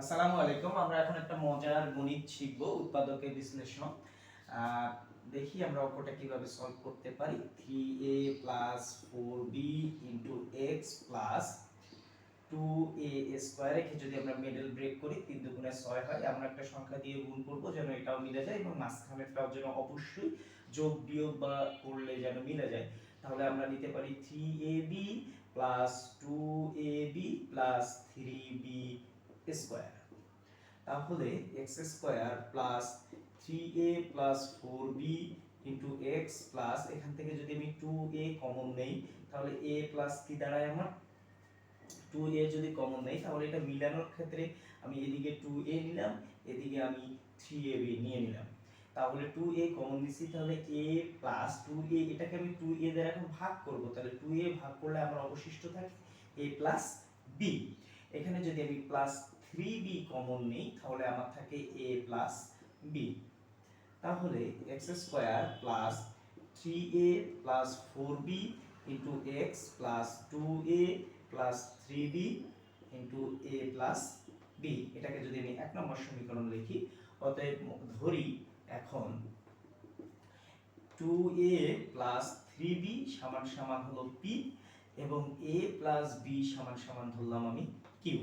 আসসালামু আলাইকুম। আমরা এখন একটা মজার গণিত শিখব, উৎপাদকের বিশ্লেষণ। দেখি আমরা অঙ্কটা কীভাবে সলভ করতে পারি। Three A plus four B into X plus two A square রেখে যদি আমরা মিডল ব্রেক করি, তিন দুগুণে ছয় হয় আমরা একটা সংখ্যা দিয়ে গুণ করব যেন এটাও মিলে যায় এবং মাঝখানেরটাও যেন অবশ্যই যোগ বিয়োগ বা করলে যেন মিলে যায়। তাহলে আমরা নিতে পারি three A B plus two A B plus three B square. তাহলে X square plus three A plus four B into X plus এখান থেকে যদি আমি টু এ কমন নেই, তাহলে এ প্লাস কি দাঁড়ায় আমার? টু এ যদি কমন নেই, তাহলে এটা মিলানোর ক্ষেত্রে আমি এদিকে টু এ নিলাম, এদিকে আমি থ্রি এ বি নিয়ে নিলাম। তাহলে টু এ কমন নিছি তাহলে এ প্লাস টু এ, এটাকে আমি টু এ দ্বারা এখন ভাগ করব। তাহলে টু এ ভাগ করলে আমার অবশিষ্ট থাকে এ প্লাস বি। এখানে যদি আমি প্লাস থ্রি বি কমন নেই, তাহলে আমার থাকে এ প্লাস বি তাহলে X square plus three A plus four B into X plus two A plus three B into A plus B এটাকে যদি আমি এক নম্বর সমীকরণ লিখি, অতএব ধরি এখন two A plus three B সমান সমান হলো পি এবং এ প্লাস বি সমান সমান ধরলাম আমি কিউ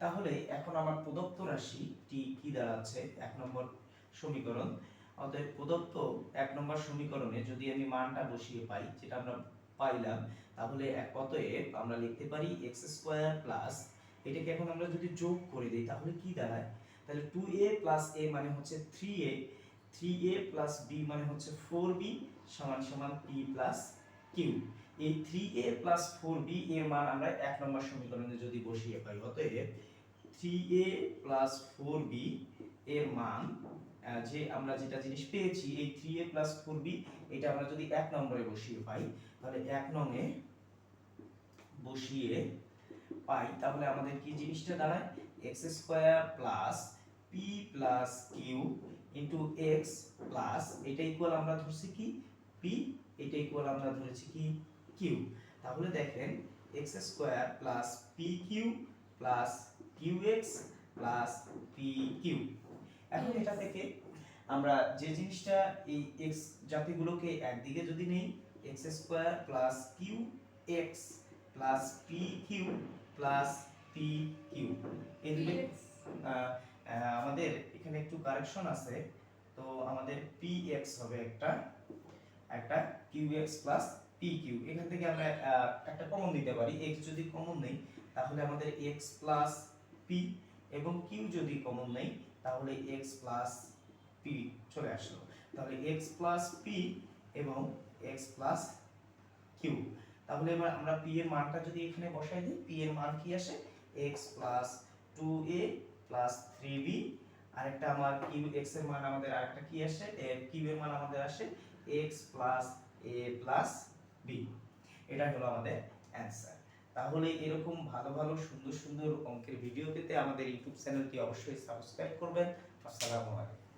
তাহলে এখন আমার প্রদত্ত রাশি টি কি দাঁড়াচ্ছে এক নম্বর সমীকরণ। অতএব প্রদত্ত এক নম্বর সমীকরণে যদি আমি মানটা বসিয়ে পাই, যেটা আমরা পাইলাম, তাহলে এক অতএব আমরা লিখতে পারি এক্স স্কোয়ার প্লাস এটাকে এখন আমরা যদি যোগ করে দিই, তাহলে কি দাঁড়ায়? তাহলে টু এ প্লাস এ মানে হচ্ছে three A three A plus B মানে হচ্ছে ফোর বি সমান সমান পি প্লাস কিউ এই three A plus four B এর মান আমরা এক নম্বর সমীকরণে যদি বসিয়ে পাই, অতএব থ্রি এ প্লাস এর মান যে আমরা যেটা জিনিস পেয়েছি, এই থ্রি এ প্লাস এটা আমরা যদি এক নম্বরে বসিয়ে পাই, তাহলে এক নঙে বসিয়ে পাই, তাহলে আমাদের কি জিনিসটা দাঁড়ায়? X square plus P plus Q into X plus এটা ইকুয়াল আমরা ধরছি কি? পি এটা ইকুয়াল আমরা ধরেছি কি? কিউ তাহলে দেখেন X square plus P Q plus Q X plus P Q এখন এটা থেকে আমরা যে জিনিসটা এই এক্স জাতিগুলোকে একদিকে যদি নেই X square plus Q X plus P Q plus P Q আহ, আমাদের এখানে একটু কারেকশন আছে। তো আমাদের পি এক্স হবে একটা একটা Q X plus P Q এখান থেকে আমরা একটা কমন দিতে পারি। এক্স যদি কমন নেই তাহলে আমাদের এক্স প্লাস পি এবং কিউ যদি কমন নেই, তাহলে এক্স প্লাস পি চলে আসলো। তাহলে এক্স প্লাস পি এবং এক্স প্লাস কিউ তাহলে এবার আমরা পি এর মানটা যদি এখানে বসাই দিই পি এর মান কি আসে? X plus two A plus three B আরেকটা আমার কিউ এক্সের মান আমাদের আরেকটা কি আসে? কিউ এর মান আমাদের আসে X plus A plus B এটা হলো আমাদের অ্যান্সার তাহলে এরকম ভালো ভালো সুন্দর সুন্দর অঙ্কের ভিডিও পেতে আমাদের ইউটিউব চ্যানেলটি অবশ্যই সাবস্ক্রাইব করবেন। আসসালামু আলাইকুম।